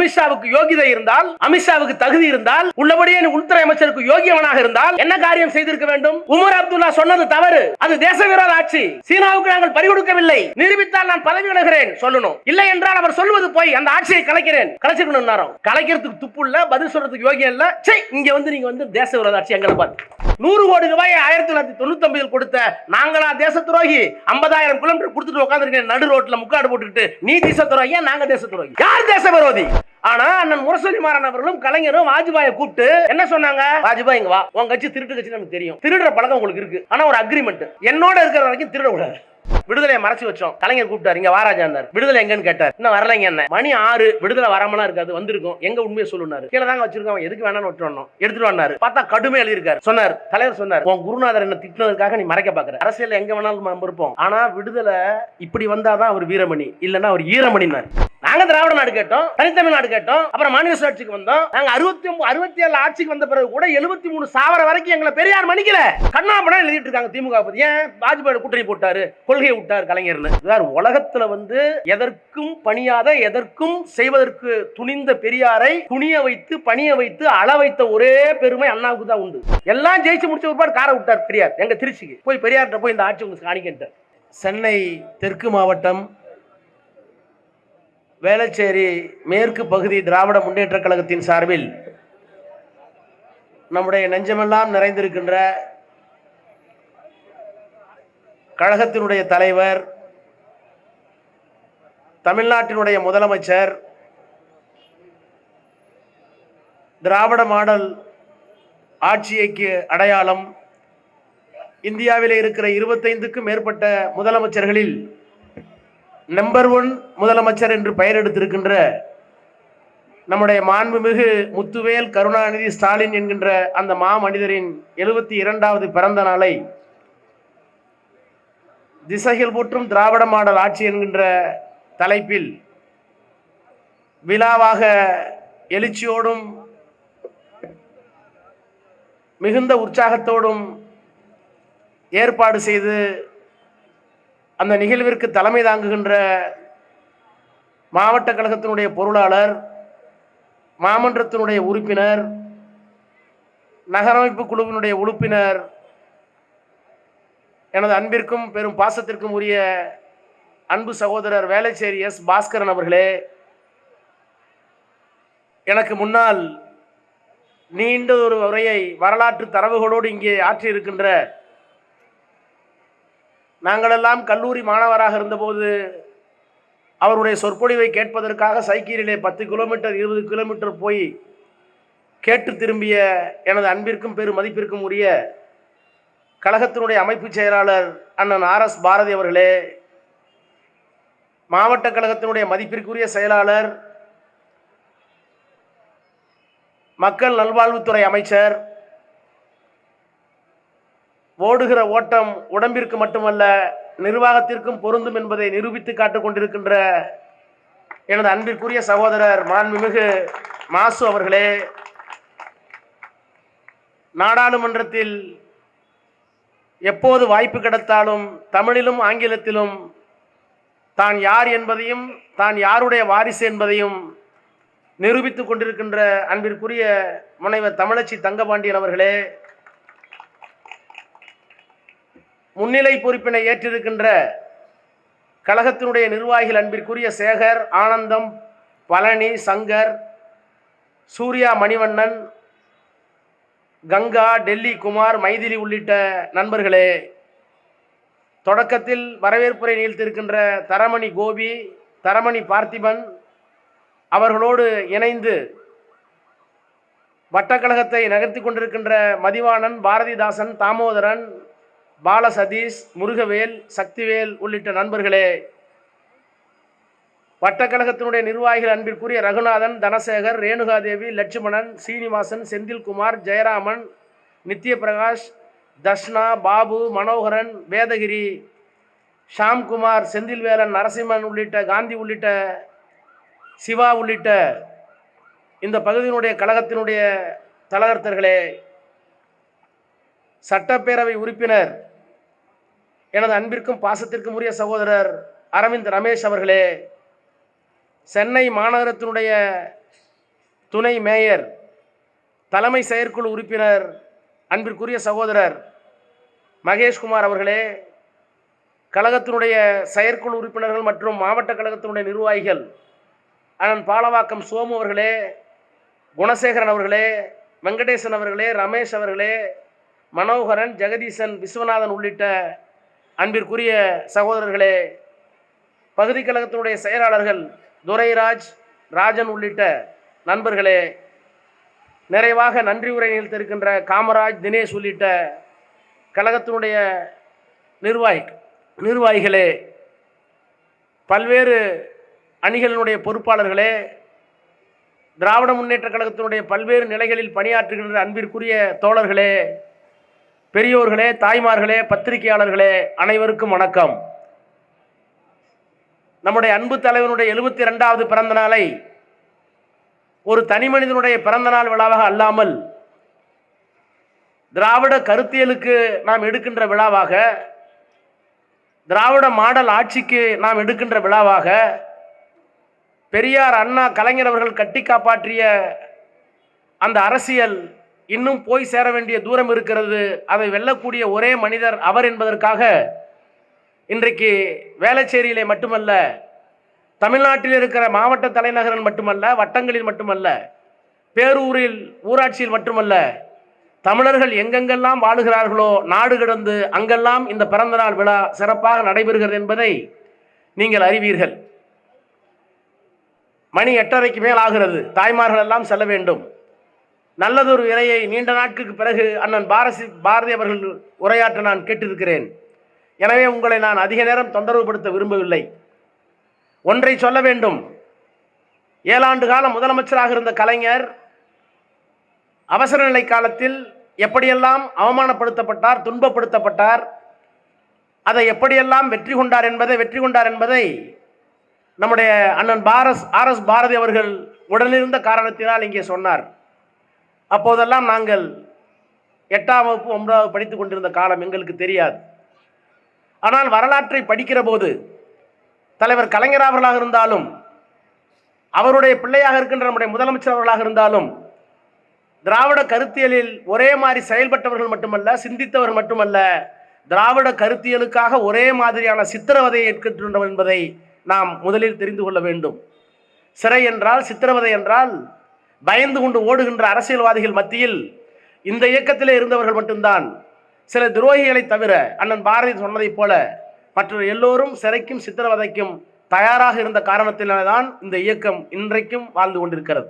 அமித்ஷாவுக்கு யோகிதை இருந்தால் அமித்ஷாவுக்கு தகுதி இருந்தால் உள்ளபடியே உள்துறை அமைச்சருக்கு யோகியவனாக இருந்தால் என்ன காரியம் செய்திருக்க வேண்டும்? உமர் அப்துல்லா சொன்னது தவறு. அது தேச விரோத ஆட்சி. சீனாவுக்கு நாங்கள் பறிகொடுக்கவில்லை நிரூபித்தால் நான் பதவி விலகிறேன் சொல்லணும். இல்லை என்றால் அவர் சொல்வது போய் அந்த ஆட்சியை கலைக்கிறேன். கலைச்சிருக்கணும் கலைக்கிறதுக்கு துப்பு இல்ல பதில் சொல்றதுக்கு யோகியம் இல்ல. சே இங்க வந்து நீங்க வந்து தேச விரோத ஆட்சி எங்களை பார்த்து. நூறு கோடி ரூபாய் ஆயிரத்தி தொள்ளாயிரத்தி தொண்ணூத்தி ஒன்பதில் கொடுத்த நாங்களா தேச துரோகி ஐம்பதாயிரம் கிலோமீட்டர் கொடுத்துட்டு உட்காந்துருக்கேன் நடு ரோட்ல முக்காடு போட்டுக்கிட்டு நீ தேச துரோகியா நாங்க தேச துரோகி யார் தேச விரோதி ஆனா அண்ணன் முரசொலி மாறன் அவர்களும் கலைஞரும் வாஜ்பாயை கூப்பிட்டு என்ன சொன்னாங்க? வாஜ்பாய் இங்க வா. உன் கட்சி திருட்டு கட்சி நமக்கு தெரியும். திருடுற பழக்கம் உங்களுக்கு இருக்கு. ஆனா ஒரு அக்ரிமெண்ட் என்னோட இருக்கிற வரைக்கும் திருடக்கூடாது. விடுதலையை மறைச்சு வச்சோம். கலைஞர் கூப்பிட்டாரு. இங்க வாராஜா விடுதலை எங்கன்னு கேட்டார். இன்னும் வரலைங்க என்ன? மணி ஆறு விடுதலை வராமலாம் இருக்காது வந்திருக்கும். எங்க உண்மையை சொல்லுனாரு கீழே தாங்க வச்சிருக்கோம். எதுக்கு வேணாம்னு விட்டுறோம் எடுத்துட்டு வந்தாரு. பார்த்தா கடுமை எழுதியிருக்காரு. சொன்னார். தலைவர் சொன்னார். உன் குருநாதர் என்ன திட்டினதுக்காக நீ மறைக்க பாக்குற அரசியல் எங்க வேணாலும் நம்ம இருப்போம். ஆனா விடுதலை இப்படி வந்தாதான் அவர் வீரமணி. இல்லைன்னா அவர் ஈரமணினார் நாங்க திராவிட நாடு கேட்டோம். தனித்தமிழ் நாடு கேட்டோம். அப்புறம் மாநில சுழற்சிக்கு வந்தோம். நாங்க அறுபத்தி அறுபத்தி ஏழு ஆட்சிக்கு வந்த பிறகு கூட எழுபத்தி மூணு சாவர வரைக்கும் எங்களை பெரியார் மணிக்கல கண்ணாபடம் எழுதிட்டு இருக்காங்க திமுக பத்தி ஏன்? வாஜ்பாய் கூட்டணி போட்டாரு. கொள்கை கொள்கையை விட்டார் கலைஞர்னு. இதார் உலகத்துல வந்து எதற்கும் பணியாத எதற்கும் செய்வதற்கு துணிந்த பெரியாரை துணிய வைத்து பணிய வைத்து அள வைத்த ஒரே பெருமை அண்ணாவுக்கு தான் உண்டு. எல்லாம் ஜெயிச்சு முடிச்ச ஒருபாடு காரை விட்டார் பெரியார் எங்க திருச்சிக்கு. போய் பெரியார்கிட்ட போய் இந்த ஆட்சி உங்களுக்கு காணிக்கிட்டார் சென்னை தெற்கு மாவட்டம் வேளச்சேரி மேற்கு பகுதி திராவிட முன்னேற்ற கழகத்தின் சார்பில் நம்முடைய நெஞ்சமெல்லாம் நிறைந்திருக்கின்ற கழகத்தினுடைய தலைவர் தமிழ்நாட்டினுடைய முதலமைச்சர் திராவிட மாடல் ஆட்சியைக்கு அடையாளம் இந்தியாவில் இருக்கிற இருபத்தைந்துக்கும் மேற்பட்ட முதலமைச்சர்களில் நம்பர் ஒன் முதலமைச்சர் என்று பெயர் எடுத்திருக்கின்ற நம்முடைய மாண்புமிகு முத்துவேல் கருணாநிதி ஸ்டாலின் என்கின்ற அந்த மாமனிதரின் எழுபத்தி இரண்டாவது பிறந்த நாளை திசைகள் போற்றும் திராவிட மாடல் ஆட்சி என்கின்ற தலைப்பில் விழாவாக எழுச்சியோடும் மிகுந்த உற்சாகத்தோடும் ஏற்பாடு செய்து அந்த நிகழ்விற்கு தலைமை தாங்குகின்ற மாவட்ட கழகத்தினுடைய பொருளாளர் மாமன்றத்தினுடைய உறுப்பினர் நகரமைப்பு குழுவினுடைய உறுப்பினர் எனது அன்பிற்கும் பெரும் பாசத்திற்கும் உரிய அன்பு சகோதரர் வேலைச்சேரி எஸ். பாஸ்கரன் அவர்களே எனக்கு முன்னால் நீண்ட ஒரு உரையை வரலாற்று தரவுகளோடு இங்கே ஆற்றியிருக்கின்ற நாங்களெல்லாம் கல்லூரி மாணவராக இருந்தபோது அவருடைய சொற்பொழிவை கேட்பதற்காக சைக்கிளிலே பத்து கிலோமீட்டர் இருபது கிலோமீட்டர் போய் கேட்டு திரும்பிய எனது அன்பிற்கும் பெரும் மதிப்பிற்கும் உரிய கழகத்தினுடைய அமைப்பு செயலாளர் அண்ணன் ஆர் எஸ் பாரதி அவர்களே மாவட்ட கழகத்தினுடைய மதிப்பிற்குரிய செயலாளர் மக்கள் நல்வாழ்வுத்துறை அமைச்சர் ஓடுகிற ஓட்டம் உடம்பிற்கு மட்டுமல்ல நிர்வாகத்திற்கும் பொருந்தும் என்பதை நிரூபித்து காட்டுக் கொண்டிருக்கின்ற எனது அன்பிற்குரிய சகோதரர் மாண்புமிகு மாசு அவர்களே நாடாளுமன்றத்தில் எப்போது வாய்ப்பு கிடைத்தாலும் தமிழிலும் ஆங்கிலத்திலும் தான் யார் என்பதையும் தான் யாருடைய வாரிசு என்பதையும் நிரூபித்து கொண்டிருக்கின்ற அன்பிற்குரிய முனைவர் தமிழச்சி தங்கபாண்டியன் அவர்களே முன்னிலை பொறுப்பினை ஏற்றிருக்கின்ற கழகத்தினுடைய நிர்வாகிகள் அன்பிற்குரிய சேகர் ஆனந்தம் பழனி சங்கர் சூர்யா மணிவண்ணன் கங்கா டெல்லி குமார் மைதிலி உள்ளிட்ட நண்பர்களே தொடக்கத்தில் வரவேற்புரை நிகழ்த்திருக்கின்ற தரமணி கோபி தரமணி பார்த்திபன் அவர்களோடு இணைந்து வட்டக்கழகத்தை நகர்த்தி கொண்டிருக்கின்ற மதிவாணன் பாரதிதாசன் தாமோதரன் பால சதீஷ் முருகவேல் சக்திவேல் உள்ளிட்ட நண்பர்களே வட்டக்கழகத்தினுடைய நிர்வாகிகள் அன்பிற்குரிய ரகுநாதன் தனசேகர் ரேணுகாதேவி லட்சுமணன் சீனிவாசன் செந்தில்குமார் ஜெயராமன் நித்ய பிரகாஷ் தர்ஷ்னா பாபு மனோகரன் வேதகிரி ஷாம்குமார் செந்தில்வேலன் நரசிம்மன் உள்ளிட்ட காந்தி உள்ளிட்ட சிவா உள்ளிட்ட இந்த பகுதியினுடைய கழகத்தினுடைய தலகர்த்தர்களே சட்டப்பேரவை உறுப்பினர் எனது அன்பிற்கும் பாசத்திற்கும் உரிய சகோதரர் அரவிந்த் ரமேஷ் அவர்களே சென்னை மாநகரத்தினுடைய துணை மேயர் தலைமை செயற்குழு உறுப்பினர் அன்பிற்குரிய சகோதரர் மகேஷ்குமார் அவர்களே கழகத்தினுடைய செயற்குழு உறுப்பினர்கள் மற்றும் மாவட்ட கழகத்தினுடைய நிர்வாகிகள் அண்ணன் பாலவாக்கம் சோமு அவர்களே குணசேகரன் அவர்களே வெங்கடேசன் அவர்களே ரமேஷ் அவர்களே மனோகரன் ஜெகதீசன் விஸ்வநாதன் உள்ளிட்ட அன்பிற்குரிய சகோதரர்களே பகுதி கழகத்தினுடைய செயலாளர்கள் துரைராஜ் ராஜன் உள்ளிட்ட நண்பர்களே நிறைவாக நன்றி உரை நிகழ்த்திருக்கின்ற காமராஜ் தினேஷ் உள்ளிட்ட கழகத்தினுடைய நிர்வாகி நிர்வாகிகளே பல்வேறு அணிகளினுடைய பொறுப்பாளர்களே திராவிட முன்னேற்ற கழகத்தினுடைய பல்வேறு நிலைகளில் பணியாற்றுகின்ற அன்பிற்குரிய தோழர்களே பெரியோர்களே தாய்மார்களே பத்திரிகையாளர்களே அனைவருக்கும் வணக்கம். நம்முடைய அன்பு தலைவனுடைய எழுபத்தி ரெண்டாவது பிறந்த நாளை ஒரு தனி மனிதனுடைய பிறந்த நாள் விழாவாக அல்லாமல் திராவிட கருத்தியலுக்கு நாம் எடுக்கின்ற விழாவாக திராவிட மாடல் ஆட்சிக்கு நாம் எடுக்கின்ற விழாவாக பெரியார் அண்ணா கலைஞர் அவர்கள் கட்டி காப்பாற்றிய அந்த அரசியல் இன்னும் போய் சேர வேண்டிய தூரம் இருக்கிறது. அதை வெல்லக்கூடிய ஒரே மனிதர் அவர் என்பதற்காக இன்றைக்கு வேளச்சேரியிலே மட்டுமல்ல தமிழ்நாட்டில் இருக்கிற மாவட்ட தலைநகரில் மட்டுமல்ல வட்டங்களில் மட்டுமல்ல பேரூரில் ஊராட்சியில் மட்டுமல்ல தமிழர்கள் எங்கெங்கெல்லாம் வாழுகிறார்களோ நாடு கிடந்து அங்கெல்லாம் இந்த பிறந்தநாள் விழா சிறப்பாக நடைபெறுகிறது என்பதை நீங்கள் அறிவீர்கள். மணி எட்டரைக்கு மேல் ஆகிறது. தாய்மார்கள் எல்லாம் செல்ல வேண்டும். நல்லதொரு இறையை நீண்ட நாட்களுக்கு பிறகு அண்ணன் பாரசி பாரதி அவர்கள் உரையாற்ற நான் கேட்டிருக்கிறேன். எனவே உங்களை நான் அதிக நேரம் தொந்தரவுபடுத்த விரும்பவில்லை. ஒன்றை சொல்ல வேண்டும். ஏழாண்டு காலம் முதலமைச்சராக இருந்த கலைஞர் அவசர நிலை காலத்தில் எப்படியெல்லாம் அவமானப்படுத்தப்பட்டார் துன்பப்படுத்தப்பட்டார் அதை எப்படியெல்லாம் வெற்றி கொண்டார் என்பதை வெற்றி கொண்டார் என்பதை நம்முடைய அண்ணன் பாரஸ் ஆர் எஸ் பாரதி அவர்கள் உடனிருந்த காரணத்தினால் இங்கே சொன்னார். அப்போதெல்லாம் நாங்கள் எட்டாம் வகுப்பு ஒன்பதாவது படித்துக் கொண்டிருந்த காலம் எங்களுக்கு தெரியாது. ஆனால் வரலாற்றை படிக்கிற போது தலைவர் கலைஞர் அவர்களாக இருந்தாலும் அவருடைய பிள்ளையாக இருக்கின்ற நம்முடைய முதலமைச்சர் அவர்களாக இருந்தாலும் திராவிட கருத்தியலில் ஒரே மாதிரி செயல்பட்டவர்கள் மட்டுமல்ல சிந்தித்தவர் மட்டுமல்ல திராவிட கருத்தியலுக்காக ஒரே மாதிரியான சித்திரவதையை ஏற்கின்றனர் என்பதை நாம் முதலில் தெரிந்து கொள்ள வேண்டும். சிறை என்றால் சித்திரவதை என்றால் பயந்து கொண்டு ஓடுகின்ற அரசியல்வாதிகள் மத்தியில் இந்த இயக்கத்திலே இருந்தவர்கள் மட்டும்தான். சில துரோகிகளை தவிர அண்ணன் பாரதி சொன்னதைப் போல மற்ற எல்லோரும் சிறைக்கும் சித்திரவதைக்கும் தயாராக இருந்த காரணத்தினால்தான் இந்த இயக்கம் இன்றைக்கும் வாழ்ந்து கொண்டிருக்கிறது.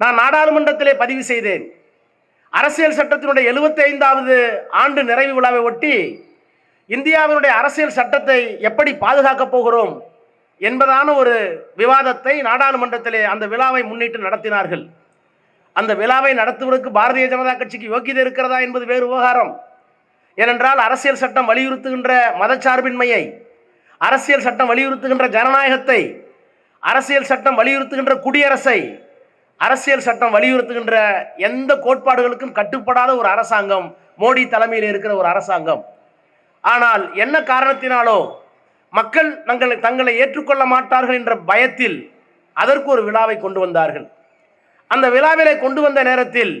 நான் நாடாளுமன்றத்திலே பதிவு செய்தேன். அரசியல் சட்டத்தினுடைய எழுபத்தி ஐந்தாவது ஆண்டு நிறைவு விழாவை ஒட்டி இந்தியாவினுடைய அரசியல் சட்டத்தை எப்படி பாதுகாக்கப் போகிறோம் என்பதான ஒரு விவாதத்தை நாடாளுமன்றத்திலே அந்த விழாவை முன்னிட்டு நடத்தினார்கள். அந்த விழாவை நடத்துவதற்கு பாரதிய ஜனதா கட்சிக்கு யோக்கியதை இருக்கிறதா என்பது வேறு விவகாரம். ஏனென்றால் அரசியல் சட்டம் வலியுறுத்துகின்ற மதச்சார்பின்மையை அரசியல் சட்டம் வலியுறுத்துகின்ற ஜனநாயகத்தை அரசியல் சட்டம் வலியுறுத்துகின்ற குடியரசை அரசியல் சட்டம் வலியுறுத்துகின்ற எந்த கோட்பாடுகளுக்கும் கட்டுப்படாத ஒரு அரசாங்கம் மோடி தலைமையில் இருக்கிற ஒரு அரசாங்கம். ஆனால் என்ன காரணத்தினாலோ மக்கள் தங்களை தங்களை ஏற்றுக்கொள்ள மாட்டார்கள் என்ற பயத்தில் அதற்கு ஒரு விழாவை கொண்டு வந்தார்கள். அந்த விழாவிலே கொண்டு வந்த நேரத்தில்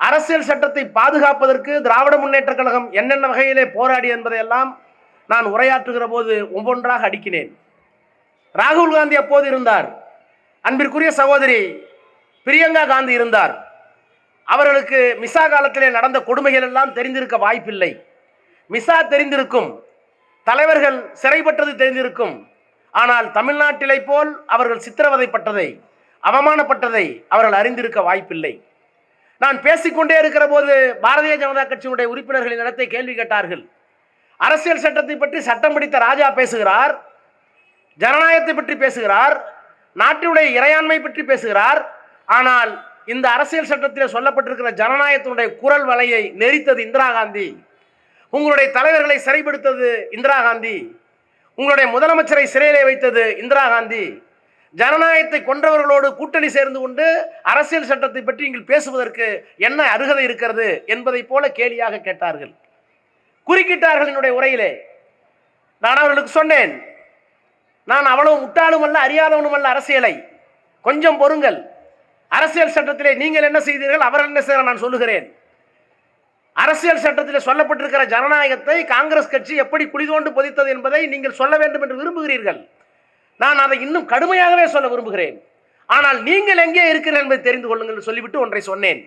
அரசியல் சட்டத்தை பாதுகாப்பதற்கு திராவிட முன்னேற்ற கழகம் என்னென்ன வகையிலே போராடி என்பதையெல்லாம் நான் உரையாற்றுகிற போது ஒவ்வொன்றாக அடிக்கினேன் ராகுல் காந்தி அப்போது இருந்தார். அன்பிற்குரிய சகோதரி பிரியங்கா காந்தி இருந்தார். அவர்களுக்கு மிசா காலத்திலே நடந்த கொடுமைகள் எல்லாம் தெரிந்திருக்க வாய்ப்பில்லை. மிசா தெரிந்திருக்கும். தலைவர்கள் சிறைப்பட்டது தெரிந்திருக்கும். ஆனால் தமிழ்நாட்டிலை போல் அவர்கள் சித்திரவதைப்பட்டதை அவமானப்பட்டதை அவர்கள் அறிந்திருக்க வாய்ப்பில்லை. நான் பேசிக்கொண்டே இருக்கிற போது பாரதிய ஜனதா கட்சியினுடைய உறுப்பினர்களின் இடத்தை கேள்வி கேட்டார்கள். அரசியல் சட்டத்தை பற்றி சட்டம் பிடித்த ராஜா பேசுகிறார் ஜனநாயகத்தை பற்றி பேசுகிறார் நாட்டினுடைய இறையாண்மை பற்றி பேசுகிறார். ஆனால் இந்த அரசியல் சட்டத்தில் சொல்லப்பட்டிருக்கிற ஜனநாயகத்தினுடைய குரல் வலையை நெரித்தது இந்திரா காந்தி. உங்களுடைய தலைவர்களை சிறைப்படுத்தது இந்திரா காந்தி. உங்களுடைய முதலமைச்சரை சிறையிலே வைத்தது இந்திரா காந்தி. ஜனநாயகத்தை கொன்றவர்களோடு கூட்டணி சேர்ந்து கொண்டு அரசியல் சட்டத்தை பற்றி நீங்கள் பேசுவதற்கு என்ன அருகதை இருக்கிறது என்பதை போல கேலியாக கேட்டார்கள். குறுக்கிட்டார்கள் என்னுடைய உரையிலே. நான் அவர்களுக்கு சொன்னேன் நான் அவ்வளவு முட்டாளும் அல்ல அறியாதவனும் அல்ல அரசியலை. கொஞ்சம் பொறுங்கள். அரசியல் சட்டத்திலே நீங்கள் என்ன செய்தீர்கள் அவர்கள் என்ன செய்ய நான் சொல்லுகிறேன். அரசியல் சட்டத்தில் சொல்லப்பட்டிருக்கிற ஜனநாயகத்தை காங்கிரஸ் கட்சி எப்படி குளிதோண்டு பொதித்தது என்பதை நீங்கள் சொல்ல வேண்டும் என்று விரும்புகிறீர்கள். நான் அதை இன்னும் கடுமையாகவே சொல்ல விரும்புகிறேன். ஆனால் நீங்கள் எங்கே இருக்கிறீர்கள் என்பதை தெரிந்து கொள்ளுங்கள் சொல்லிவிட்டு ஒன்றை சொன்னேன்.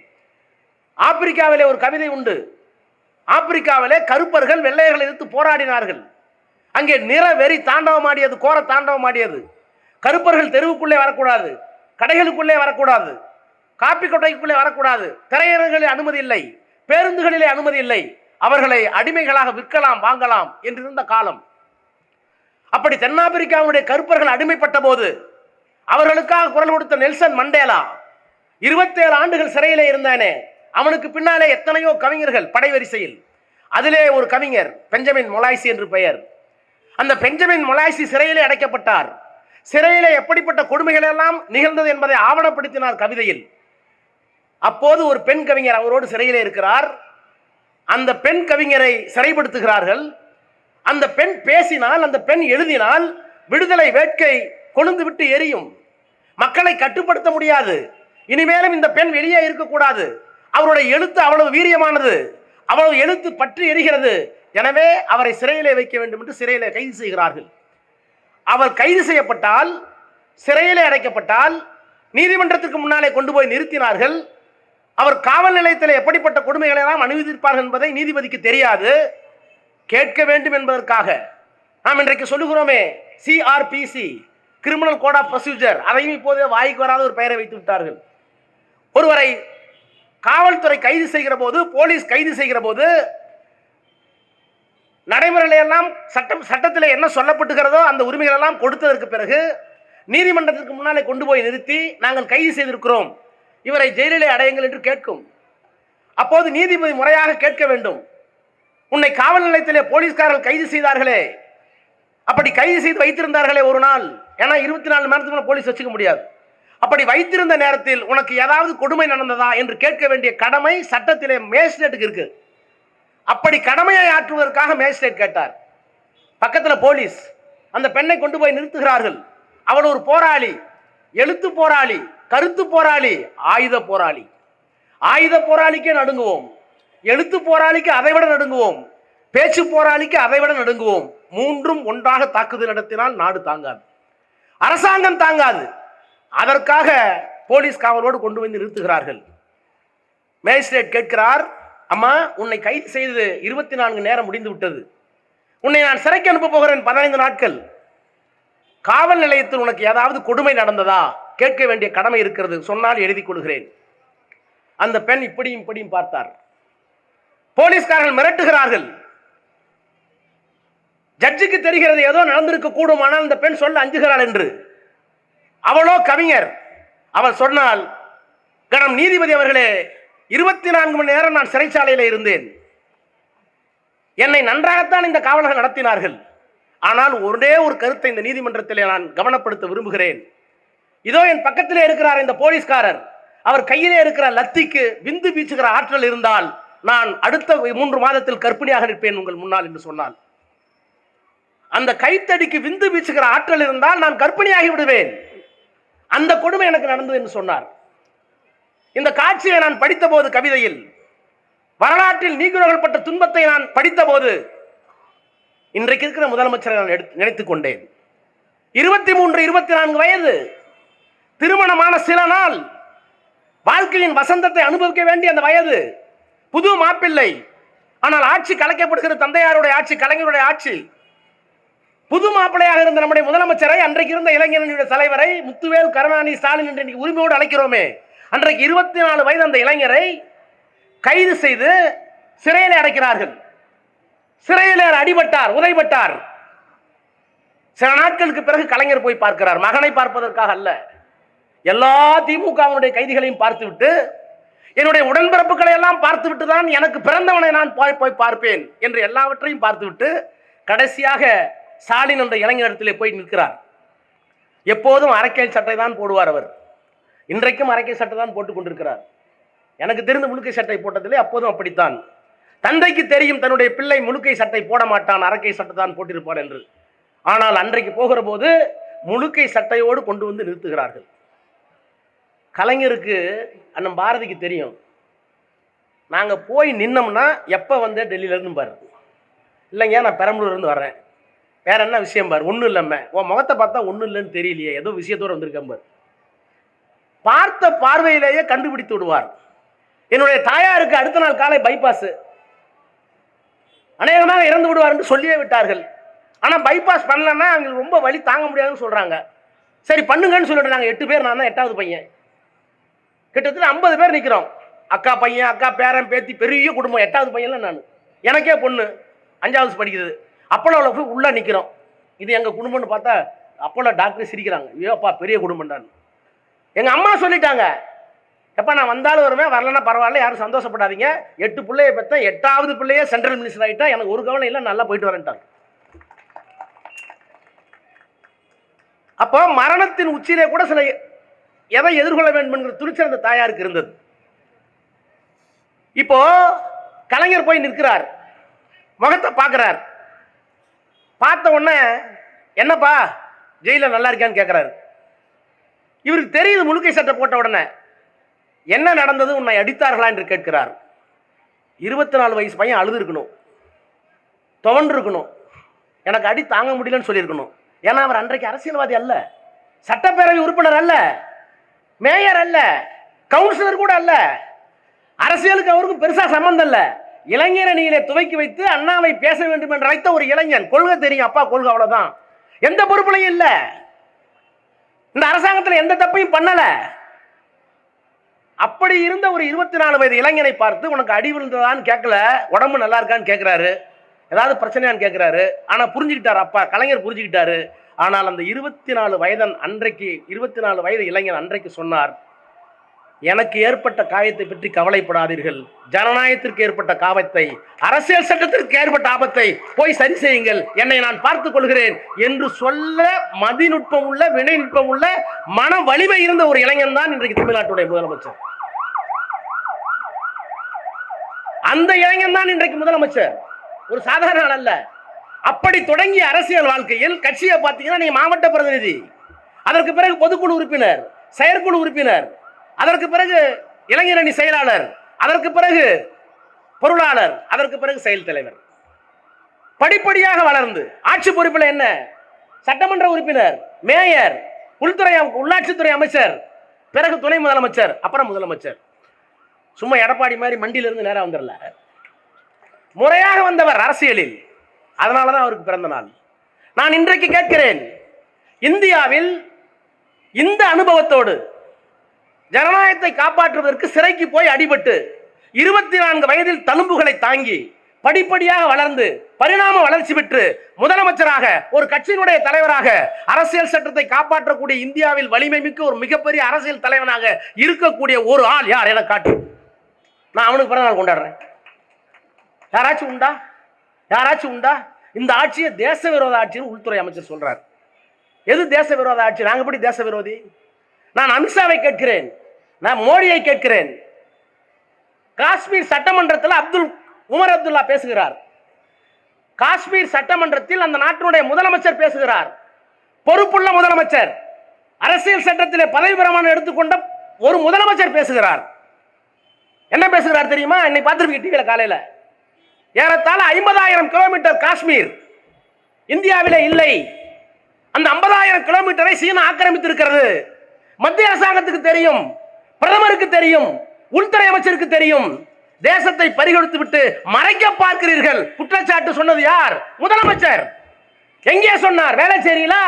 ஆப்பிரிக்காவிலே ஒரு கவிதை உண்டு. ஆப்பிரிக்காவிலே கருப்பர்கள் வெள்ளையர்களை எதிர்த்து போராடினார்கள். அங்கே நிற வெறி தாண்டவமாடியது கோர தாண்டவமாடியது. கருப்பர்கள் தெருவுக்குள்ளே வரக்கூடாது கடைகளுக்குள்ளே வரக்கூடாது காப்பி கொட்டைக்குள்ளே வரக்கூடாது திரையரங்களில் அனுமதி இல்லை பேருந்துகளிலே அனுமதி இல்லை அவர்களை அடிமைகளாக விற்கலாம் வாங்கலாம் என்றிருந்த காலம். அப்படி தென்னாப்பிரிக்காவுடைய கருப்பர்கள் அடிமைப்பட்ட போது அவர்களுக்காக குரல் கொடுத்த நெல்சன் மண்டேலா இருபத்தேழு ஆண்டுகள் சிறையிலே இருந்தானே அவனுக்கு பின்னாலே எத்தனையோ கவிஞர்கள் படைவரிசையில். அதிலே ஒரு கவிஞர் பெஞ்சமின் மொலாய்சி என்று பெயர். அந்த பெஞ்சமின் மொலாய்சி சிறையிலே அடைக்கப்பட்டார். சிறையிலே எப்படிப்பட்ட கொடுமைகள் எல்லாம் நிகழ்ந்தது என்பதை ஆவணப்படுத்தினார் கவிதையில். அப்போது ஒரு பெண் கவிஞர் அவரோடு சிறையிலே இருக்கிறார். அந்த பெண் கவிஞரை சிறைப்படுத்துகிறார்கள். அந்த பெண் பேசினால் அந்த பெண் எழுதினால் விடுதலை வேட்கை கொழுந்து விட்டு எரியும். மக்களை கட்டுப்படுத்த முடியாது. இனிமேலும் இந்த பெண் வெளியே இருக்கக்கூடாது. அவருடைய எழுத்து அவ்வளவு வீரியமானது. அவ்வளவு எழுத்து பற்றி எரிகிறது. எனவே அவரை சிறையிலே வைக்க வேண்டும் என்று சிறையிலே கைது செய்கிறார்கள். அவர் கைது செய்யப்பட்டால் சிறையிலே அடைக்கப்பட்டால் நீதிமன்றத்திற்கு முன்னாலே கொண்டு போய் நிறுத்தினார்கள். அவர் காவல் நிலையத்தில் எப்படிப்பட்ட கொடுமைகளை எல்லாம் அனுமதிப்பார்கள் என்பதை நீதிபதிக்கு தெரியாது. கேட்க வேண்டும் என்பதற்காக நாம் இன்றைக்கு சொல்லுகிறோமே CrPC criminal code of procedure அதையும் இப்போதே வாய்க்கு வராத ஒரு பெயரை வைத்து விட்டார்கள். ஒருவரை காவல்துறை கைது செய்கிற போது போலீஸ் கைது செய்கிற போது நடைமுறையில எல்லாம் சட்டம் சட்டத்தில் என்ன சொல்லப்பட்டுகிறதோ அந்த உரிமைகள் எல்லாம் கொடுத்ததற்கு பிறகு நீதிமன்றத்திற்கு முன்னாலே கொண்டு போய் நிறுத்தி நாங்கள் கைது செய்திருக்கிறோம். இவரை ஜெயிலிலே அடையுங்கள் என்று கேட்கும். அப்போது நீதிபதி முறையாக கேட்க வேண்டும். உன்னை காவல் நிலையத்திலே போலீஸ்காரர்கள் கைது செய்தார்களே. அப்படி கைது செய்து வைத்திருந்தார்களே ஒரு நாள். ஏன்னா இருபத்தி நாலு மணி நேரத்துக்கு போலீஸ் வச்சுக்க முடியாது. அப்படி வைத்திருந்த நேரத்தில் உனக்கு ஏதாவது கொடுமை நடந்ததா என்று கேட்க வேண்டிய கடமை சட்டத்திலே மேஜிஸ்ட்ரேட்டுக்கு இருக்கு. அப்படி கடமையை ஆற்றுவதற்காக மேஜிஸ்ட்ரேட் கேட்டார். பக்கத்தில் போலீஸ் அந்த பெண்ணை கொண்டு போய் நிறுத்துகிறார்கள். அவள் ஒரு போராளி எழுத்து போராளி கருத்து போராளி ஆயுத போராளி. ஆயுத போராளிக்கே நடுங்குவோம். எழுத்து போராளிக்கு அதைவிட நடுங்குவோம். பேச்சு போராளிக்கு அதைவிட நடுங்குவோம். மூன்றும் ஒன்றாக தாக்குதல் நடத்தினால் நாடு தாங்காது. அரசாங்கம் தாங்காது. அதற்காக போலீஸ் காவலோடு கொண்டு வந்து நிறுத்துகிறார்கள். மேஜிஸ்ட்ரேட் கேட்கிறார் அம்மா உன்னை கைது செய்து இருபத்தி நான்கு நேரம் முடிந்து விட்டது. உன்னை நான் சிறைக்கு அனுப்ப போகிறேன் பதினைந்து நாட்கள். காவல் நிலையத்தில் உனக்கு ஏதாவது கொடுமை நடந்ததா? கேட்க வேண்டிய கடமை இருக்கிறது. சொன்னால் எழுதி கொள்கிறேன். அந்த பெண் இப்படியும் இப்படியும் பார்த்தார். போலீஸ்காரர்கள் மிரட்டுகிறார்கள். ஜட்ஜுக்கு தெரிகிறது ஏதோ நடந்திருக்க கூடும் ஆனால் அந்த பெண் சொல்ல அஞ்சுகிறாள் என்று. அவளோ கவிஞர். அவள் சொன்னால் கணம் நீதிபதி அவர்களே இருபத்தி நான்கு மணி நேரம் நான் சிறைச்சாலையில் இருந்தேன். என்னை நன்றாகத்தான் இந்த காவலர்கள் நடத்தினார்கள். ஆனால் ஒரே ஒரு கருத்தை இந்த நீதிமன்றத்திலே நான் கவனப்படுத்த விரும்புகிறேன். இதோ என் பக்கத்திலே இருக்கிறார் இந்த போலீஸ்காரர். அவர் கையிலே இருக்கிற லத்திக்கு விந்து வீச்சுகிற ஆற்றல் இருந்தால் நான் அடுத்த மூன்று மாதத்தில் கர்ப்பிணியாக நிற்பேன் உங்கள் முன்னால் என்று சொன்னால். அந்த கைத்தடிக்கு விந்து வீச்சுகிற ஆற்றல் இருந்தால் நான் கர்ப்பிணியாகி விடுவேன். அந்த கொடுமை எனக்கு நடந்தது என்று சொன்னார். இந்த காட்சியை நான் படித்தபோது கவிதையில் வரலாற்றில் நீக்குறவர்கள் பட்ட துன்பத்தை நான் படித்தபோது இன்றைக்கு இருக்கிற முதலமைச்சரை நான் எடுத்து நினைத்துக் கொண்டேன். இருபத்தி மூன்று இருபத்தி நான்கு வயது. திருமணமான சில நாள் வாழ்க்கையின் வசந்தத்தை அனுபவிக்க வேண்டிய அந்த வயது. புது மாப்பிள்ளை. ஆனால் ஆட்சி கலைக்கப்படுகிற தந்தையாருடைய ஆட்சி கலைஞருடைய ஆட்சி. புது மாப்பிள்ளையாக இருந்த நம்முடைய முதலமைச்சரை அன்றைக்கு இருந்த இளைஞரனுடைய தலைவரை முத்துவேல் கருணாநிதி ஸ்டாலின் என்று உரிமையோடு அழைக்கிறோமே. அன்றைக்கு இருபத்தி நாலு வயது அந்த இளைஞரை கைது செய்து சிறையில் அடைக்கிறார்கள். சிறையில் அடிபட்டார் உதைபட்டார். சில நாட்களுக்கு பிறகு கலைஞர் போய் பார்க்கிறார். மகனை பார்ப்பதற்காக அல்ல. எல்லா திமுகவினுடைய கைதிகளையும் பார்த்துவிட்டு என்னுடைய உடன்பிறப்புகளை எல்லாம் பார்த்துவிட்டு தான் எனக்கு பிறந்தவனை நான் போய் போய் பார்ப்பேன் என்று எல்லாவற்றையும் பார்த்துவிட்டு கடைசியாக ஸ்டாலின் என்ற இளைஞரிடத்திலே போய் நிற்கிறார். எப்போதும் அரக்கை சட்டை தான் போடுவார் அவர். இன்றைக்கும் அரக்கை சட்டை தான் போட்டுக் கொண்டிருக்கிறார். எனக்கு தெரிந்த முழுக்கை சட்டை போட்டதில்லை அப்போதும் அப்படித்தான். தந்தைக்கு தெரியும் தன்னுடைய பிள்ளை முழுக்கை சட்டை போட மாட்டான் அரக்கை சட்டை தான் போட்டிருப்பான் என்று. ஆனால் அன்றைக்கு போகிற போது முழுக்கை சட்டையோடு கொண்டு வந்து நிறுத்துகிறார்கள். கலைஞருக்கு அண்ணன் பாரதிக்கு தெரியும். நாங்கள் போய் நின்னோம்னா எப்போ வந்த டெல்லியிலேருந்து பாரு. இல்லைங்க நான் பெரம்பலூர்லேருந்து வர்றேன். வேற என்ன விஷயம் பாரு ஒன்றும் இல்லாமல் உன் முகத்தை பார்த்தா ஒன்றும் இல்லைன்னு தெரியலையே ஏதோ விஷயத்தோடு வந்திருக்கேன் பாரு. பார்த்த பார்வையிலேயே கண்டுபிடித்து விடுவார். என்னுடைய தாயாருக்கு அடுத்த நாள் காலை பைபாஸ் அநேகமாக இறந்து விடுவார்னு சொல்லியே விட்டார்கள். ஆனால் பைபாஸ் பண்ணலன்னா அவங்களுக்கு ரொம்ப வழி தாங்க முடியாதுன்னு சொல்கிறாங்க சரி பண்ணுங்கன்னு சொல்லிட்டு நாங்கள் எட்டு பேர் நான் தான் எட்டாவது பையன். கிட்டத்தட்ட ஐம்பது பேர் நிற்கிறோம் அக்கா பையன் அக்கா பேரன் பேத்தி பெரிய குடும்பம் எட்டாவது பையன்லாம் நான். எனக்கே பொண்ணு அஞ்சாவது படிக்கிறது. அப்போலோவில் போய் உள்ளே நிற்கிறோம் இது எங்கள் குடும்பம்னு பார்த்தா அப்போலோ டாக்டர் சிரிக்கிறாங்க. ஐயோப்பா பெரிய குடும்பம் தான் எங்கள் அம்மா சொல்லிட்டாங்க. எப்போ நான் வந்தாலும் வருவேன் வரலன்னா பரவாயில்ல யாரும் சந்தோஷப்படாதீங்க. எட்டு பிள்ளைய பெற்ற எட்டாவது பிள்ளையே சென்ட்ரல் மினிஸ்டர் ஆகிட்டா எனக்கு ஒரு கவலை இல்லை நல்லா போயிட்டு வரேன்ட்டாங்க அப்போ மரணத்தின் உச்சியிலே கூட சில எதை எதிர்கொள்ள வேண்டும் என்கிற துணிச்சல் அந்த தாயாருக்கு இருந்தது. இப்போ கலைஞர் போய் நிற்கிறார். முகத்தை பார்க்குறார். பார்த்த உடனே என்னப்பா ஜெயிலில் நல்லா இருக்கியான்னு கேட்குறாரு இவருக்கு தெரியுது முழுக்கை சட்டை போட்ட உடனே என்ன நடந்தது? உன்னை அடித்தார்களா? என்று கேட்கிறார். இருபத்தி நாலு வயசு பையன் அழுது இருக்கணும் துவண்டு இருக்கணும் எனக்கு அடி தாங்க முடியலன்னு சொல்லியிருக்கணும். ஏன்னா அவர் அன்றைக்கு அரசியல்வாதி அல்ல. சட்டப்பேரவை உறுப்பினர் அல்ல. மேயர் அல்ல கவுன்சிலர் கூட அல்ல. அரசியலுக்கு அவருக்கும் பெருசா சம்பந்தம் இல்ல. இளைஞர் அணியிலே துவக்கி வைத்து அண்ணாவை பேச வேண்டும் என்று அழைத்த ஒரு இளைஞன். கொள்கை தெரியும் அப்பா கொள்கை அவ்வளவுதான். எந்த பொறுப்புலையும் இல்ல. இந்த அரசாங்கத்தில் எந்த தப்பையும் பண்ணல. அப்படி இருந்த ஒரு இருபத்தி நாலு வயது இளைஞனை பார்த்து உனக்கு அடி விழுந்ததான்னு கேட்கல. உடம்பு நல்லா இருக்கான்னு கேட்கிறாரு. ஏதாவது பிரச்சனையான்னு கேட்கிறாரு. ஆனால் புரிஞ்சுக்கிட்டாரு அப்பா. கலைஞர் புரிஞ்சுக்கிட்டாரு. ஆனால் அந்த இருபத்தி நாலு வயதன் அன்றைக்கு இருபத்தி நாலு வயது இளைஞன் அன்றைக்கு சொன்னார் எனக்கு ஏற்பட்ட காயத்தை பற்றி கவலைப்படாதீர்கள். ஜனநாயகத்திற்கு ஏற்பட்ட காபத்தை அரசியல் சட்டத்திற்கு ஏற்பட்ட ஆபத்தை போய் சரி செய்யுங்கள். என்னை நான் பார்த்துக் கொள்கிறேன். என்று சொல்ல மதிநுட்பம் உள்ள வினைநுட்பம் உள்ள மன வலிமை இருந்த ஒரு இளைஞன் தான் இன்றைக்கு தமிழ்நாட்டுடைய முதலமைச்சர். அந்த இளைஞன் தான் இன்றைக்கு முதலமைச்சர். ஒரு சாதாரண அல்ல. அப்படி தொடங்கிய அரசியல் வாழ்க்கையில் கட்சியை பார்த்தீங்கன்னா நீங்க மாவட்ட பிரதிநிதி. அதற்கு பிறகு பொதுக்குழு உறுப்பினர் செயற்குழு உறுப்பினர் அதற்கு பிறகு இளைஞரணி செயலாளர் அதற்கு பிறகு பொருளாளர் அதற்கு பிறகு செயல் தலைவர். படிப்படியாக வளர்ந்து ஆட்சி பொறுப்பில் என்ன? சட்டமன்ற உறுப்பினர் மேயர் உள்துறை உள்ளாட்சித்துறை அமைச்சர் பிறகு துணை முதலமைச்சர் அப்புறம் முதலமைச்சர். சும்மா எடப்பாடி மாதிரி மண்டியிலிருந்து நேரா வந்துடல. முறையாக வந்தவர் அரசியலில் அதனால தான் அவருக்கு பிறந்த நாள். நான் இன்றைக்கு கேட்கிறேன் இந்தியாவில் இந்த அனுபவத்தோடு ஜனநாயகத்தை காப்பாற்றுவதற்கு சிறைக்கு போய் அடிபட்டு இருபத்தி நான்கு வயதில் தழும்புகளை தாங்கி படிப்படியாக வளர்ந்து பரிணாம வளர்ச்சி பெற்று முதலமைச்சராக ஒரு கட்சியினுடைய தலைவராக அரசியல் சட்டத்தை காப்பாற்றக்கூடிய இந்தியாவில் வலிமை மிக்க ஒரு மிகப்பெரிய அரசியல் தலைவனாக இருக்கக்கூடிய ஒரு ஆள் யார் என காட்டு. நான் அவனுக்கு பிறந்த நாள் கொண்டாடுறேன். யாராச்சும் உண்டா? யாராச்சும் உண்டா? இந்த ஆட்சியை தேச விரோத ஆட்சின்னு உள்துறை அமைச்சர் சொல்றார். எது தேச விரோத ஆட்சி? நாங்கள் எப்படி தேச விரோதி நான் அமித்ஷாவை கேட்கிறேன். நான் மோடியை கேட்கிறேன். காஷ்மீர் சட்டமன்றத்தில் அப்துல் உமர் அப்துல்லா பேசுகிறார். காஷ்மீர் சட்டமன்றத்தில் அந்த நாட்டினுடைய முதலமைச்சர் பேசுகிறார். பொறுப்புள்ள முதலமைச்சர். அரசியல் சட்டத்திலே பதவி பிரமாணம் எடுத்துக்கொண்ட ஒரு முதலமைச்சர் பேசுகிறார். என்ன பேசுகிறார் தெரியுமா? என்னை பார்த்துருப்பீங்க டிவியில் காலையில். ஏறத்தாழ ஐம்பதாயிரம் கிலோமீட்டர் காஷ்மீர். இந்தியாவிலே இல்லை. அந்த ஐம்பதாயிரம் கிலோமீட்டரை சீனா ஆக்கிரமித்திருக்கிறது. மத்திய அரசாங்கத்துக்கு தெரியும் பிரதமருக்கு தெரியும் உள்துறை அமைச்சருக்கு தெரியும். தேசத்தை பறிகொடுத்து விட்டு மறைக்க பார்க்கிறீர்கள். குற்றச்சாட்டு சொன்னது யார்? முதலமைச்சர். எங்கே சொன்னார்? வேலைச்சேரியிலா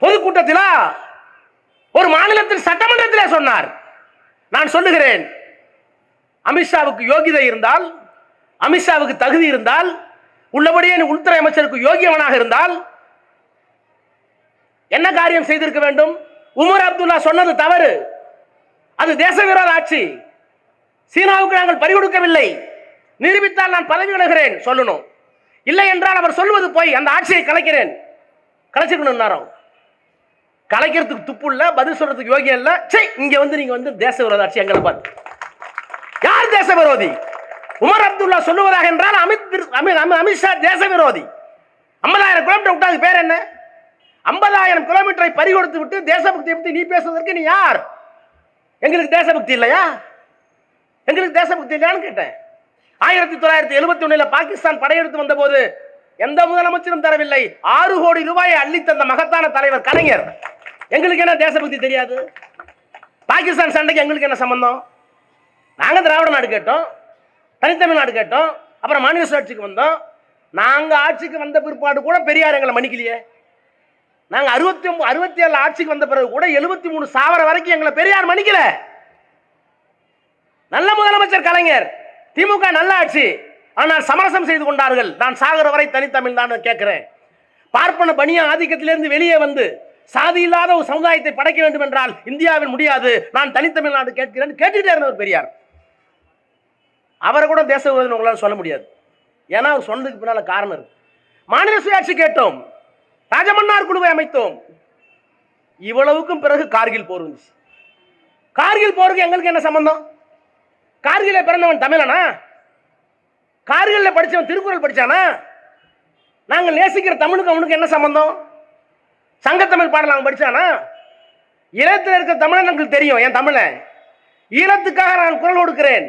பொதுக்கூட்டத்திலா? ஒரு மாநிலத்தில் சட்டமன்றத்திலே சொன்னார். நான் சொல்லுகிறேன் அமித்ஷாவுக்கு யோகிதை இருந்தால் அமித்ஷாவுக்கு தகுதி இருந்தால் உள்ளபடியே உள்துறை அமைச்சருக்கு யோகியவனாக இருந்தால் என்ன காரியம் செய்திருக்க வேண்டும்? உமர் அப்துல்லா சொன்னது தவறு. அது தேச விரோத ஆட்சி. சீனாவுக்கு நாங்கள் பறிகொடுக்கவில்லை நிரூபித்தால் நான் பதவி விலகிறேன் சொல்லணும். இல்லை என்றால் அவர் சொல்வது போய் அந்த ஆட்சியை கலைக்கிறேன். கலைச்சிருக்கணும் நேரம் கலைக்கிறதுக்கு துப்பு இல்ல பதில் சொல்றதுக்கு யோகியம் இல்ல. சே இங்க வந்து நீங்க வந்து தேச விரோத ஆட்சி எங்களை பார்த்து. யார் தேச விரோதி உமர் அப்துல்லா சொல்லுவதாக என்றால் அமித் திரு- அமித்ஷா தேச விரோதி ஐம்பதாயிரம் கிலோமீட்டர் விட்டா அது பேர் என்ன? ஐம்பதாயிரம் கிலோமீட்டரை பறிகொடுத்து விட்டு தேசபக்தியை பற்றி நீ பேசுவதற்கு நீ யார்? எங்களுக்கு தேசபக்தி இல்லையா? எங்களுக்கு தேசபக்தி இல்லையான்னு கேட்டேன். ஆயிரத்தி தொள்ளாயிரத்தி எழுபத்தி ஒன்றில் பாகிஸ்தான் படையெடுத்து வந்தபோது எந்த முதலமைச்சரும் தரவில்லை. ஆறு கோடி ரூபாயை அள்ளி தந்த மகத்தான தலைவர் கலைஞர். எங்களுக்கு என்ன தேசபக்தி தெரியாது? பாகிஸ்தான் சண்டைக்கு எங்களுக்கு என்ன சம்பந்தம்? நாங்கள் திராவிட நாடு கேட்டோம். தனித்தமிழ்நாடு கேட்டோம் அப்புறம் மாநில சுழற்சிக்கு வந்தோம். நாங்கள் ஆட்சிக்கு வந்த பிற்பாடு கூட பெரியார் எங்களை மன்னிக்கலையே. நாங்கள் அறுபத்தி ஒன்பது அறுபத்தி ஏழு ஆட்சிக்கு வந்த பிறகு கூட எழுபத்தி மூணு சாவர வரைக்கும் எங்களை பெரியார் மன்னிக்கல. நல்ல முதலமைச்சர் கலைஞர் திமுக நல்ல ஆட்சி ஆனால் சமரசம் செய்து கொண்டார்கள். நான் சாகர வரை தனித்தமிழ் தான் கேட்கிறேன். பார்ப்பன பணியா ஆதிக்கத்திலிருந்து வெளியே வந்து சாதி இல்லாத ஒரு சமுதாயத்தை படைக்க வேண்டும் என்றால் இந்தியாவில் முடியாது. நான் தனித்தமிழ்நாடு கேட்கிறேன் கேட்டுக்கிட்டே இருந்தவர் பெரியார். அவரை கூட தேச விரோதம் உங்களால் சொல்ல முடியாது. ஏன்னா அவர் சொன்னதுக்கு பின்னால் காரணம் இருக்கு. மாநில சுயாட்சி கேட்டோம். ராஜமன்னார் குழுவை அமைத்தோம். இவ்வளவுக்கும் பிறகு கார்கில் போர் வந்துச்சு. கார்கில் போருக்கு எங்களுக்கு என்ன சம்பந்தம்? கார்கில பிறந்தவன் தமிழனா? கார்கில்ல படித்தவன் திருக்குறள் படித்தானா நாங்கள் நேசிக்கிற தமிழுக்கு அவனுக்கு என்ன சம்பந்தம்? சங்கத்தமிழ் பாடல் அவன் படித்தானா ஈழத்தில் இருக்கிற தமிழன் எங்களுக்கு தெரியும் என் தமிழன். ஈழத்துக்காக நான் குரல் கொடுக்கிறேன்.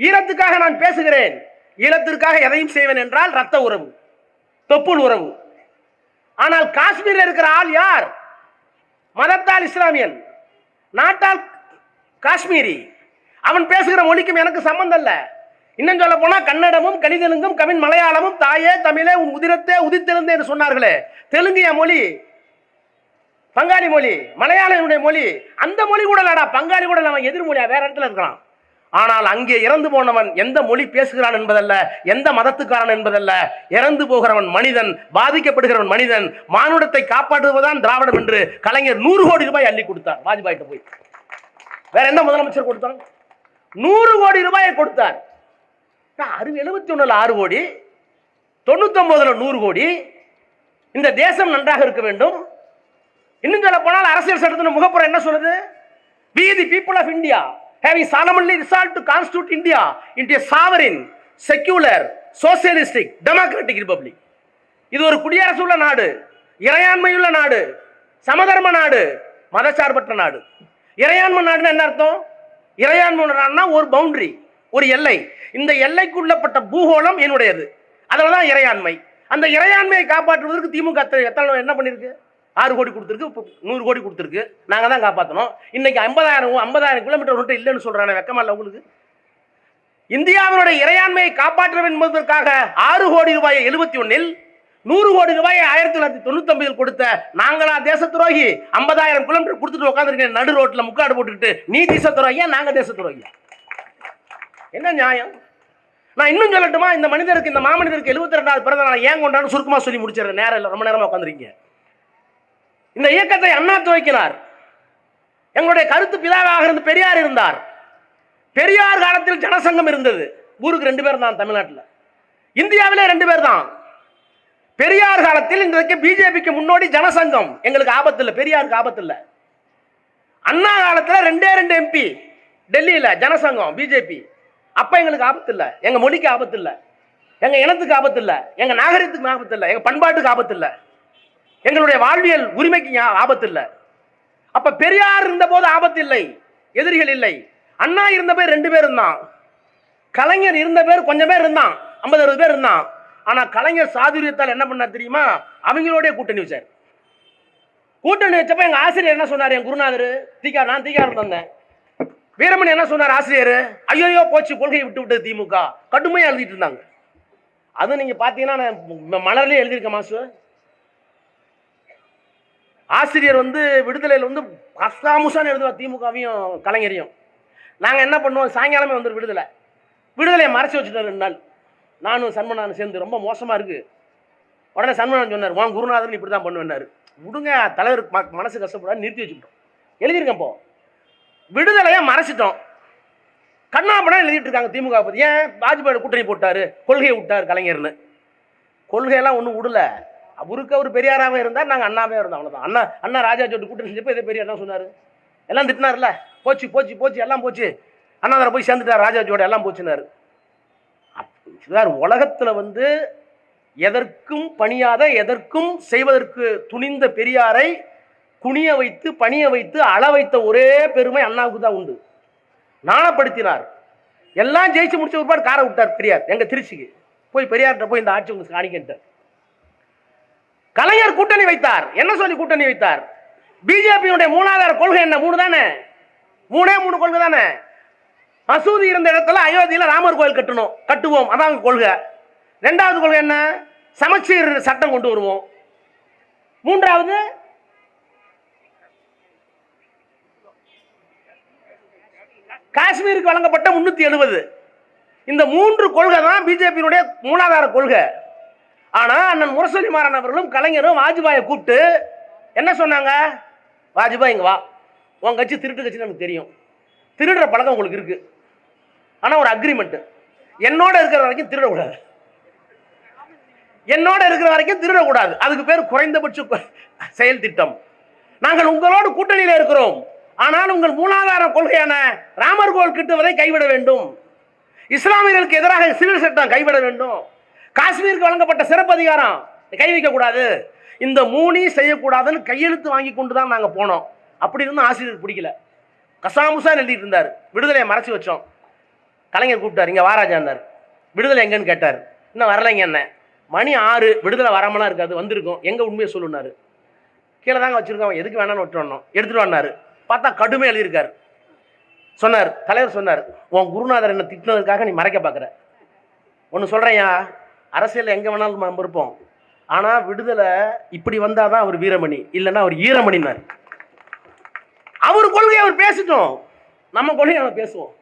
ஈழத்துக்காக நான் பேசுகிறேன். ஈழத்திற்காக எதையும் செய்வேன் என்றால் ரத்த உறவு தொப்புள் உறவு. ஆனால் காஷ்மீரில் இருக்கிற ஆள் யார்? மதத்தால் இஸ்லாமியன் நாட்டால் காஷ்மீரி. அவன் பேசுகிற மொழிக்கும் எனக்கு சம்பந்தம் இல்லை. இன்னும் சொல்ல போனா கன்னடமும் கணிதெலுங்கும் கவின் மலையாளமும் தாயே தமிழே உன் உதிரத்தே உதித்திருந்தே என்று சொன்னார்களே. தெலுங்கு என் மொழி பங்காளி மொழி மலையாளியுடைய மொழி. அந்த மொழி கூட இல்லடா பங்காளி கூட அவன் எதிர்மொழியா வேற இடத்துல இருக்கிறான் ஆனால் அங்கே இறந்து போனவன் எந்த மொழி பேசுகிறான் என்பதல்ல எந்த மதத்துக்காரன் என்பதல்ல. இறந்து போகிறவன் மனிதன் பாதிக்கப்படுகிறவன் மனிதன் மானுடத்தை காப்பாற்றுவதுதான் திராவிடம் என்று கலைஞர் நூறு கோடி ரூபாய் அள்ளி கொடுத்தார் வாஜ்பாய்கிட்ட போய். வேற என்ன முதலமைச்சர் கொடுத்தான் நூறு கோடி ரூபாயை கொடுத்தார். அறுபது எழுபத்தி ஒன்றில் ஆறு கோடி தொண்ணூத்தொன்பதுல நூறு கோடி. இந்த தேசம் நன்றாக இருக்க வேண்டும். இன்னும் சொல்ல போனால் அரசியல் சட்டத்தின் முகப்புறம் என்ன சொல்லுது? We the people of India having solemnly resolved to constitute india into a sovereign secular socialistic democratic republic. இது ஒரு குடியரசு உள்ள நாடு இறையாண்மையுள்ள நாடு சமதர்ம நாடு மதச்சார்பற்ற நாடு. இறையாண்மை நாடுன்னா என்ன அர்த்தம்? இறையாண்மை நாடுனா ஒரு பவுண்டரி ஒரு எல்லை. இந்த எல்லைக்குள்ளப்பட்ட பூகோளம் என்னுடையது. அதில் தான் இறையாண்மை. அந்த இறையாண்மையை காப்பாற்றுவதற்கு திமுக எத்தனை- என்ன பண்ணியிருக்கு? ஆறு கோடி கொடுத்துருக்கு இப்போ நூறு கோடி கொடுத்துருக்கு. நாங்கள் தான் காப்பாற்றணும் இன்னைக்கு ஐம்பதாயிரம் ஐம்பதாயிரம் கிலோமீட்டர் ரூட்டு இல்லைன்னு சொல்கிறானே வெக்கமா இல்லை உங்களுக்கு? இந்தியாவினுடைய இறையாண்மையை காப்பாற்ற வேண்டும் என்பதற்காக ஆறு கோடி ரூபாயை எழுபத்தி ஒன்றில் நூறு கோடி ரூபாயை ஆயிரத்தி தொள்ளாயிரத்தி தொண்ணூத்தொம்பதில் கொடுத்த நாங்களா தேச துரோகி ஐம்பதாயிரம் கிலோமீட்டர் கொடுத்துட்டு உட்காந்துருக்கேன் நடு ரோட்டில் முக்காடு போட்டுக்கிட்டு நீ தேச துரோகியா நாங்கள் தேச துரோகியா என்ன நியாயம்? நான் இன்னும் சொல்லட்டுமா? இந்த மனிதருக்கு இந்த மாமனிதருக்கு எழுபத்தி ரெண்டாவது பிறந்த நாள் ஏன் கொண்டான்னு சுருக்கமாக சொல்லி முடிச்சிடுறேன். நேரம் இல்லை ரொம்ப நேரமாக உட்காந்துருக்கீங்க இந்த இயக்கத்தை அண்ணா துவக்கினார். எங்களுடைய கருத்து பிதாவாக இருந்து பெரியார் இருந்தார். பெரியார் காலத்தில் ஜனசங்கம் இருந்தது. ஊருக்கு ரெண்டு பேர் தான் தமிழ்நாட்டில். இந்தியாவிலே ரெண்டு பேர் தான். பெரியார் காலத்தில் இன்றைக்கு பிஜேபிக்கு முன்னோடி ஜனசங்கம். எங்களுக்கு ஆபத்து இல்லை பெரியாருக்கு ஆபத்து இல்லை. அண்ணா காலத்தில் ரெண்டே ரெண்டு எம்பி டெல்லியில் ஜனசங்கம் பிஜேபி. அப்போ எங்களுக்கு ஆபத்து இல்லை. எங்கள் மொழிக்கு ஆபத்து இல்லை. எங்கள் இனத்துக்கு ஆபத்து இல்லை. எங்கள் நாகரிகத்துக்கு ஆபத்து இல்லை. எங்கள் பண்பாட்டுக்கு ஆபத்து இல்லை. எங்களுடைய வாழ்வியல் உரிமைக்கு ஆபத்து இல்லை அப்ப பெரியார் இருந்த போது ஆபத்து இல்லை எதிரிகள் இல்லை. அண்ணா இருந்த பேர் ரெண்டு பேர் இருந்தான். கலைஞர் இருந்த பேர் கொஞ்சம் பேர் இருந்தான் ஐம்பது அறுபது பேர் இருந்தான். ஆனா கலைஞர் சாதுரியத்தால் என்ன பண்ணார் தெரியுமா? அவங்களோடைய கூட்டணி வச்சார். கூட்டணி வச்சப்ப எங்க ஆசிரியர் என்ன சொன்னார்? என் குருநாதர் தீகா நான் தீகாரம் தந்தேன் வீரமணி என்ன சொன்னார் ஆசிரியர்? ஐயோயோ போச்சு கொள்கையை விட்டு விட்டது திமுக. கடுமையாக எழுதிட்டு இருந்தாங்க. அது நீங்க பாத்தீங்கன்னா நான் ம- எழுதியிருக்கேன் மாசு ஆசிரியர் வந்து விடுதலையில் வந்து அஸ்தாமுசான்னு எழுதுவார் திமுகவையும் கலைஞரையும். நாங்கள் என்ன பண்ணுவோம்? சாயங்காலமே வந்துடும் விடுதலை. விடுதலையை மறைச்சி வச்சுட்டார் ரெண்டு நாள். நானும் சன்மனானும் சேர்ந்து ரொம்ப மோசமாக இருக்குது உடனே சன்மனான் சொன்னார் உன் குருநாதன் இப்படி தான் பண்ணுவேன்னாரு விடுங்க தலைவர் ம- மனசு கஷ்டப்படாது நிறுத்தி வச்சுக்கிட்டோம். எழுதியிருக்கேன் இப்போ. விடுதலையை மறைச்சிட்டோம். கண்ணாபடம் எழுதிட்டு இருக்காங்க திமுக பற்றி ஏன் வாஜ்பாய் கூட்டணி போட்டாரு? கொள்கையை விட்டார் கலைஞர்னு. கொள்கையெல்லாம் ஒன்றும் விடல. அவருக்கு அவர் பெரியாராகவே இருந்தார் நாங்கள் அண்ணாவே இருந்தோம் அவ்வளோதான் அண்ணா அண்ணா ராஜா ஜோட்டு கூட்டம் செஞ்சப்போ இதே பெரியார் தான் சொன்னார்? எல்லாம் திட்டினார்ல? போச்சு போச்சு போச்சு எல்லாம் போச்சு. அண்ணாதார போய் சேர்ந்துட்டார் ராஜா ஜோட எல்லாம் போச்சுனாரு. சார் உலகத்தில் வந்து எதற்கும் பணியாத எதற்கும் செய்வதற்கு துணிந்த பெரியாரை குனிய வைத்து பணிய வைத்து அள வைத்த ஒரே பெருமை அண்ணாவுக்கு தான் உண்டு. நாணப்படுத்தினார். எல்லாம் ஜெயிச்சு முடிச்ச ஒருபாடு காரை விட்டார் பெரியார் எங்கள் திருச்சிக்கு. போய் பெரியார்கிட்ட போய் இந்த ஆட்சி உங்களுக்கு காணிக்கிட்டார் கலைஞர் கூட்டணி வைத்தார். என்ன சொல்லி கூட்டணி வைத்தார்? பிஜேபியுடைய மூணாதார கொள்கை என்ன? மூணு தானே? மூணே மூணு கொள்கை தானே? மசூதி இருந்த இடத்துல அயோத்தியில் ராமர் கோயில் கட்டணும் கட்டுவோம். அதான் கொள்கை. ரெண்டாவது கொள்கை என்ன? சமச்சீர் சட்டம் கொண்டு வருவோம். மூன்றாவது? காஷ்மீருக்கு வழங்கப்பட்ட முன்னூத்தி எழுபது. இந்த மூன்று கொள்கை தான் பிஜேபியினுடைய மூலாதார கொள்கை. ஆனால் அண்ணன் முரசொலி மாறன் அவர்களும் கலைஞரும் வாஜ்பாயை கூப்பிட்டு என்ன சொன்னாங்க? வாஜ்பாய் இங்கே வா. உன் கட்சி திருட்டு கட்சி நமக்கு தெரியும். திருடுற பழக்கம் உங்களுக்கு இருக்குது ஆனால் ஒரு அக்ரிமெண்ட்டு என்னோட இருக்கிற வரைக்கும் திருடக்கூடாது. என்னோட இருக்கிற வரைக்கும் திருடக்கூடாது. அதுக்கு பேர் குறைந்தபட்ச செயல் திட்டம். நாங்கள் உங்களோடு கூட்டணியில் இருக்கிறோம். ஆனால் உங்கள் மூலாதார கொள்கையான ராமர் கோல் கிட்டுவதை கைவிட வேண்டும். இஸ்லாமியர்களுக்கு எதிராக சிவில் சட்டம் கைவிட வேண்டும். காஷ்மீருக்கு வழங்கப்பட்ட சிறப்பு அதிகாரம். கை வைக்கக்கூடாது இந்த மூணையும் செய்யக்கூடாதுன்னு கையெழுத்து வாங்கி கொண்டு தான் நாங்கள் போனோம். அப்படி இருந்தும் ஆசிரியர் பிடிக்கல. கசாமுசா எழுதிட்டு இருந்தார். விடுதலையை மறைச்சி வச்சோம். கலைஞர் கூப்பிட்டார். இங்கே வாராஜான்னார் விடுதலை எங்கன்னு கேட்டார். இன்னும் வரலைங்க என்ன? மணி ஆறு விடுதலை வராமலாம் இருக்காது. வந்திருக்கும். எங்கே உண்மையை சொல்லுனாரு கீழே தாங்க வச்சுருக்கோம். எதுக்கு வேணாம்னு விட்டுறணும் எடுத்துட்டு வந்தார் பார்த்தா கடுமையாக எழுதியிருக்கார். சொன்னார். தலைவர் சொன்னார். உன் குருநாதர் என்ன திட்டினதுக்காக நீ மறைக்க பார்க்குற? ஒன்று சொல்கிறேன்யா அரசியலில் எங்கே வேணாலும் நம்ம இருப்போம். ஆனால் விடுதலை இப்படி வந்தால் தான் அவர் வீரமணி இல்லைன்னா அவர் ஈரமணினார் அவர் கொள்கையை அவர் பேசிட்டோம். நம்ம கொள்கையை நம்ம பேசுவோம்.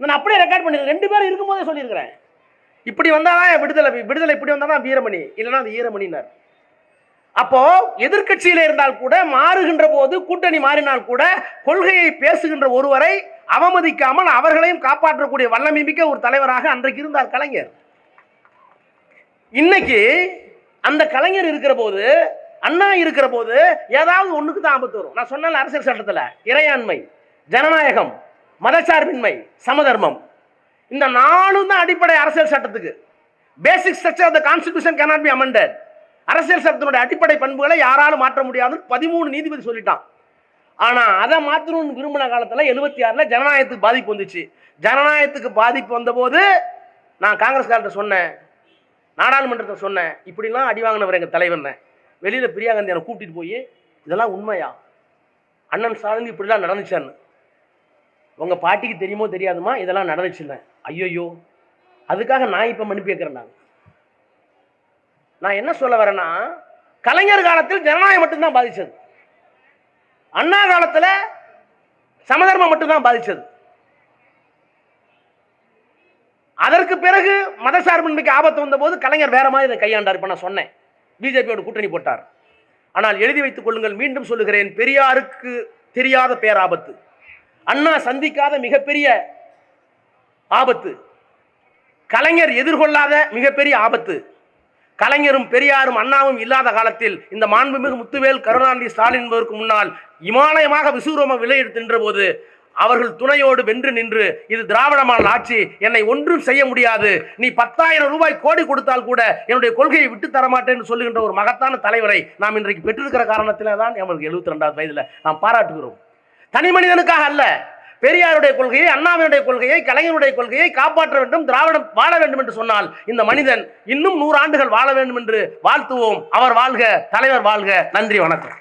நான் அப்படியே ரெக்கார்ட் பண்ணிருக்கேன் ரெண்டு பேரும் இருக்கும்போதே சொல்லியிருக்கிறேன். இப்படி வந்தால் தான் விடுதலை விடுதலை இப்படி வந்தால் தான் வீரமணி இல்லைன்னா அது ஈரமணினார் அப்போ எதிர்க்கட்சியில இருந்தால் கூட மாறுகின்ற போது கூட்டணி மாறினால் கூட கொள்கையை பேசுகின்ற ஒருவரை அவமதிக்காமல் அவர்களையும் காப்பாற்றக்கூடிய வல்லமை மிக்க ஒரு தலைவராக அன்றைக்கு இருந்தார் கலைஞர். இன்னைக்கு அந்த கலைஞர் இருக்கிற போது அண்ணா இருக்கிற போது ஏதாவது ஒண்ணுக்கு தான் ஆபத்து வரும். நான் சொன்னேன் அரசியல் சட்டத்துல. இறையாண்மை ஜனநாயகம் மதச்சார்பின்மை சமதர்மம். இந்த நாலும் தான் அடிப்படை அரசியல் சட்டத்துக்கு. Basic structure of the constitution cannot be amended அரசியல் சட்டத்தினுடைய அடிப்படை பண்புகளை யாராலும் மாற்ற முடியாதுன்னு பதிமூணு நீதிபதி சொல்லிட்டான். ஆனால் அதை மாற்றணும்னு விரும்பின காலத்தில் எழுபத்தி ஆறில் ஜனநாயகத்துக்கு பாதிப்பு வந்துச்சு. ஜனநாயகத்துக்கு பாதிப்பு வந்தபோது நான் காங்கிரஸ்கார்ட்ட சொன்னேன் நாடாளுமன்றத்தை சொன்னேன் இப்படிலாம் அடி வாங்கினவர் எங்கள் தலைவன் வெளியில் பிரியா காந்தி என்னை கூட்டிட்டு போய் இதெல்லாம் உண்மையா? அண்ணன் ஸ்டாலின் இப்படிலாம் நடந்துச்சான்னு? உங்கள் பாட்டிக்கு தெரியுமோ தெரியாதுமா? இதெல்லாம் நடந்துச்சுன்னு ஐயோயோ அதுக்காக நான் இப்போ மன்னிப்பு கேட்குறேன் நான். நான் என்ன சொல்ல வரேன்னா கலைஞர் காலத்தில் ஜனநாயகம் மட்டும்தான் பாதித்தது அண்ணா காலத்தில் சமதர்மம் மட்டும்தான் பாதித்தது அதற்கு பிறகு மதசார்பின்மைக்கு ஆபத்து வந்தபோது கலைஞர் வேற மாதிரி இதை கையாண்டார் இப்போ நான் சொன்னேன். பிஜேபியோட கூட்டணி போட்டார். ஆனால் எழுதி வைத்துக் கொள்ளுங்கள் மீண்டும் சொல்லுகிறேன் பெரியாருக்கு தெரியாத பேராபத்து. அண்ணா சந்திக்காத மிகப்பெரிய ஆபத்து. கலைஞர் எதிர்கொள்ளாத மிகப்பெரிய ஆபத்து. கலைஞரும் பெரியாரும் அண்ணாவும் இல்லாத காலத்தில் இந்த மாண்புமிகு முத்துவேல் கருணாநிதி ஸ்டாலின் என்பதற்கு முன்னால் இமாலயமாக விசூரம விலையெடுத்து நின்ற போது அவர்கள் துணையோடு வென்று நின்று இது திராவிடமான ஆட்சி என்னை ஒன்றும் செய்ய முடியாது. நீ பத்தாயிரம் ரூபாய் கோடி கொடுத்தால் கூட என்னுடைய கொள்கையை விட்டு தரமாட்டேன்னு சொல்லுகின்ற ஒரு மகத்தான தலைவரை நாம் இன்றைக்கு பெற்றிருக்கிற காரணத்திலே தான் எங்களுக்கு எழுபத்தி ரெண்டாவது வயதில் நாம் பாராட்டுகிறோம். தனி மனிதனுக்காக அல்ல. பெரியாருடைய கொள்கையை அண்ணாவினுடைய கொள்கையை கலைஞருடைய கொள்கையை காப்பாற்ற வேண்டும் திராவிடம் வாழ வேண்டும் என்று சொன்னால் இந்த மனிதன் இன்னும் நூறு ஆண்டுகள் வாழ வேண்டும் என்று வாழ்த்துவோம். அவர் வாழ்க தலைவர் வாழ்க. நன்றி வணக்கம்.